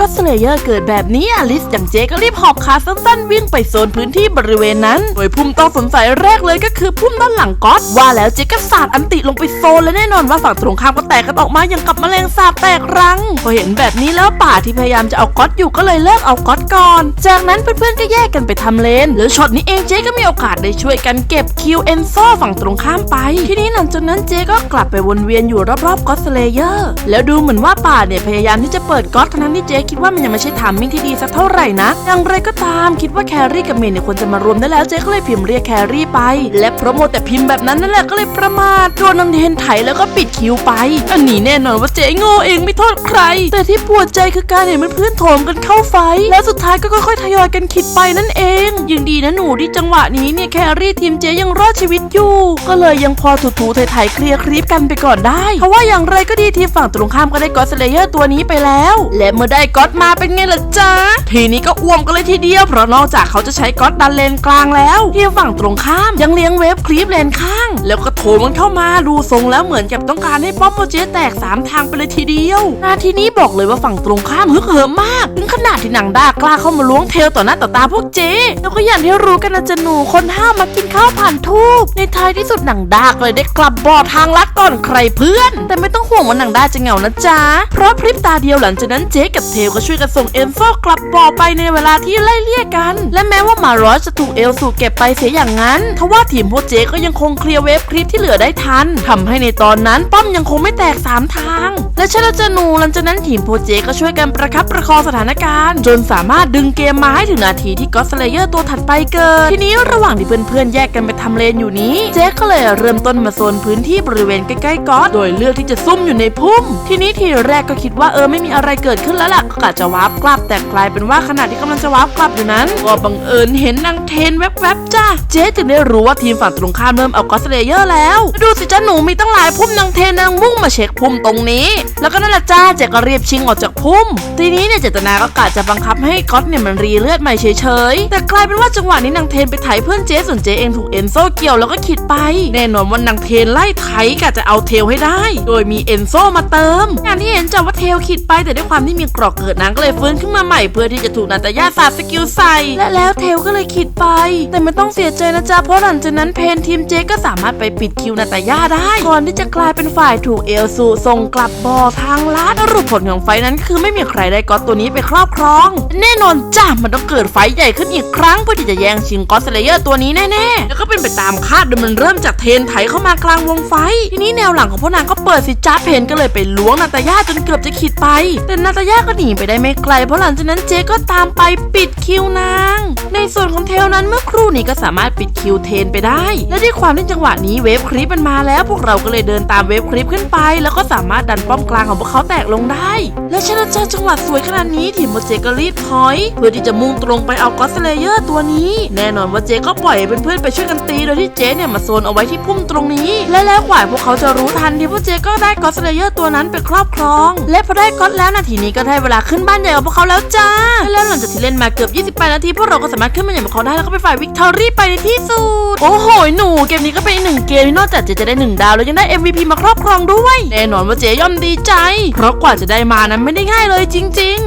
ก็สเลเยอร์เกิดแบบนี้อลิสอย่างเจก็รีบหอบขาสั้นๆ วิ่งไปโซนพื้นที่บริเวณนั้น โดยพุ่มต้องสงสัยแรกเลยก็คือพุ่มด้านหลังก๊อตว่าแล้วเจก็สาดอันติลงไปโซนและแน่นอนว่าฝั่งตรงข้ามก็แตกกันออกมาอย่างกับแมลงสาบแตกรัง พอเห็นแบบนี้แล้วป่าที่พยายามจะเอาก๊อตอยู่ก็เลยเลิกเอาก๊อตก่อน จากนั้นเพื่อนๆก็แยกกันไปทำเลนแล้วช็อตนี้เองเจก็มีโอกาสได้ช่วยกันเก็บคิวเอนโซฝั่งตรงข้ามไป ทีนี้หลังจากนั้นเจก็กลับไปวนเวียนอยู่รอบๆก็อตสเลเยอร์แล้วดูเหมือนว่าป่าเนี่ยพยายามที่จะเปิดก๊อตทั้งที่เจคิดว่ามันยังไม่ใช่ทามมิ่งที่ดีสักเท่าไหร่นะอย่างไรก็ตามคิดว่าแครี่กับเมย์เนี่ยควรจะมารวมได้แล้วเจก็เลยพิมพ์เรียกแครี่ไป และเพราะโมวแต่พิมพ์แบบนั้นนั่นแหละก็เลยประมาทโดนนันเทนไถแล้วก็ปิดคิวไป อันนี้แน่นอนว่าเจ๊โง่เองไม่โทษใคร แต่ที่ปวดใจคือการเห็นเพื่อนๆโถมกันเข้าไฟ แล้วสุดท้ายก็ค่อยๆทยอยกันคิดไปนั่นเองยัง นะหนูที่จังหวะนี้เนี่ยแครี่ทีมเจยังรอดชีวิตอยู่ ก็เลยยังพอถูๆไถๆเคลียร์คลิปกันไปก่อนได้ เพราะว่าอย่างไรก็ดีทีมฝั่งตรงข้ามก็ได้ก็อตสเลเยอร์ตัวนี้ไปแล้ว และเมื่อได้ก็อตมาเป็นไงล่ะจ๊ะ ทีนี้ก็อ้วมกันเลยทีเดียว เพราะนอกจากเขาจะใช้ก็อตดันเลนกลางแล้วทีมฝั่งตรงข้ามยังเลี้ยงเวฟคลิปเลนข้าง แล้วก็ มมันเข้ามาดูทรงแล้วเหมือนกับต้องการให้ป้อมโมเจแตกสามทางไปเลยทีเดียวนาทีนี้บอกเลยว่าฝั่งตรงข้ามฮึกเหิมมากถึงขนาดที่หนังดากล้าเข้ามาล้วงเทลต่อหน้าต่อตาพวกเจ แล้วก็อย่างที่รู้กันนะจะหนูคนห้ามมากินข้าวผ่านทูบในท้ายที่สุดหนังดากเลยได้กลับบ่อทางลัดก่อนใครเพื่อน แต่ไม่ต้องห่วงว่าหนังดาจะเหงานะจ๊ะเพราะพริบตาเดียวหลังจากนั้นเจกับเทลก็ช่วยกันส่งเอลโซกลับบ่อไปในเวลาที่ไล่เลี่ยกัน และแม้ว่ามารอสจะถูกเอลสูเก็บไปเสียอย่างนั้นทว่าทีมพวกเจก็ยังคงเคลียร์เวฟคลิปที่เหลือได้ทันทำให้ในตอนนั้นป้อมยังคงไม่แตกสามทาง และชนะจานูหลังจากนั้นทีมโปรเจก็ช่วยกันประคับประคองสถานการณ์ จนสามารถดึงเกมมาให้ถึงนาทีที่ก็อสเลเยอร์ตัวถัดไปเกิด ทีนี้ระหว่างที่เพื่อนๆแยกกันไปทำเลนอยู่นี้ เจ๊ก็เลยเริ่มต้นมาโซนพื้นที่บริเวณใกล้ๆก๊อตโดยเลือกที่จะซุ่มอยู่ในพุ่ม ทีนี้ทีแรกก็คิดว่าเออไม่มีอะไรเกิดขึ้นแล้วล่ะก็กะจะวาร์ปกลับแต่กลายเป็นว่าขณะที่กำลังจะวาร์ปกลับอยู่นั้นก็บังเอิญเห็นนางเทนแวบๆจ้าเจ๊จึงได้รู้ว่าทีมฝั่งตรงข้ามเริ่มเอาก็สเลเยอร์แล้วดูสิจ้าหนูมีตั้งหลายพุ่มนางเทนนางมุ่งมาเช็คพุ่มตรงนี้ แล้วก็นั่นแหละจ้าเจ๊ก็รีบชิงออกจากพุ่ม ทีนี้เนี่ยเจตนาก็กะจะบังคับให้ก๊อตเนี่ยมันรีเลือดใหม่เฉยๆ แต่กลายเป็นว่าจังหวะนี้นางเทนไปไถเพื่อนเจ๊ส่วนเจ๊เองถูกเอนโซเกี่ยวแล้วก็ขิดไป แน่นอนว่านางเทนไล่ไถกะจะเอาเทลให้ได้ โดยมีเอนโซมาเติมงานที่เห็นจากว่าเทลขิดไปแต่ด้วยความที่มีกรอกเกิดนางก็เลยฟื้นขึ้นมาใหม่เพื่อที่จะถูกนาตาย่าสาดสกิลใส่ และแล้วเทลก็เลยขิดไป แต่ไม่ต้องเสียใจนะจ๊ะเพราะหลังจากนั้นเพนทีมเจ๊ก็สามารถไปปิดคิวนาตาย่าได้ ก่อนที่จะกลายเป็นฝ่ายถูกเอลซูส่งกลับบ่อทางลัดสรุปผลของไฟนั้นคือไม่มีใครได้ก๊อตตัวนี้ไปครอบครอง แน่นอนจ้ามันต้องเกิดไฟใหญ่ขึ้นอีกครั้งเพื่อที่จะแย่งชิงก๊อตสเลเยอร์ตัวนี้แน่ๆ แล้วก็เป็นไปตามคาดโดยมันเริ่มจากเทนไถเข้ามากลางวงไฟ ทีนี้แนวหลังของพวกนางก็เปิดสิจ้าเพนก็เลยไปล้วงนาตาย่าจนเกือบจะขิดไป แต่นาตาย่าก็หนีไปได้ไม่ไกลเพราะหลังจากนั้นเจก็ตามไปปิดคิวนาง ส่วนของเทลนั้นเมื่อครู่นี้ก็สามารถปิดคิวเทนไปได้ และด้วยความที่จังหวะนี้เวฟคลิปมันมาแล้วพวกเราก็เลยเดินตามเวฟคลิปขึ้นไป แล้วก็สามารถดันป้อมกลางของพวกเขาแตกลงได้ และชนะเจอจังหวะสวยขนาดนี้ทีมโมเจก็รีบถอย เพื่อที่จะมุ่งตรงไปเอาก็อสเลเยอร์ตัวนี้ แน่นอนว่าเจก็ปล่อยเพื่อนๆไปช่วยกันตีโดยที่เจเนี่ยมาโซนเอาไว้ที่พุ่มตรงนี้ และแล้วกว่าพวกเขาจะรู้ทันที่พวกเจก็ได้ก็อสเลเยอร์ตัวนั้นไปครอบครอง และพอได้ก็อตแล้วนาทีนี้ก็ได้เวลาขึ้นบ้านใหญ่ของพวกเขาแล้วจ้าและแล้วหลังจากที่เล่นมาเกือบ 28 นาทีพวกเราก็สามารถขึ้นมานใหญ่ของเขาได้แล้วก็ไปฝ่ายวิกตอรี่ไปในที่สุด โอ้โห หนูเกมนี้ก็เป็นอีกหนึ่งเกมที่นอกจากเจจะได้หนึ่งดาวแล้วยังได้ MVP มาครอบครองด้วย แน่นอนว่าเจย่อมดีใจ เพราะกว่าจะได้มานั้นไม่ได้ง่ายเลยจริง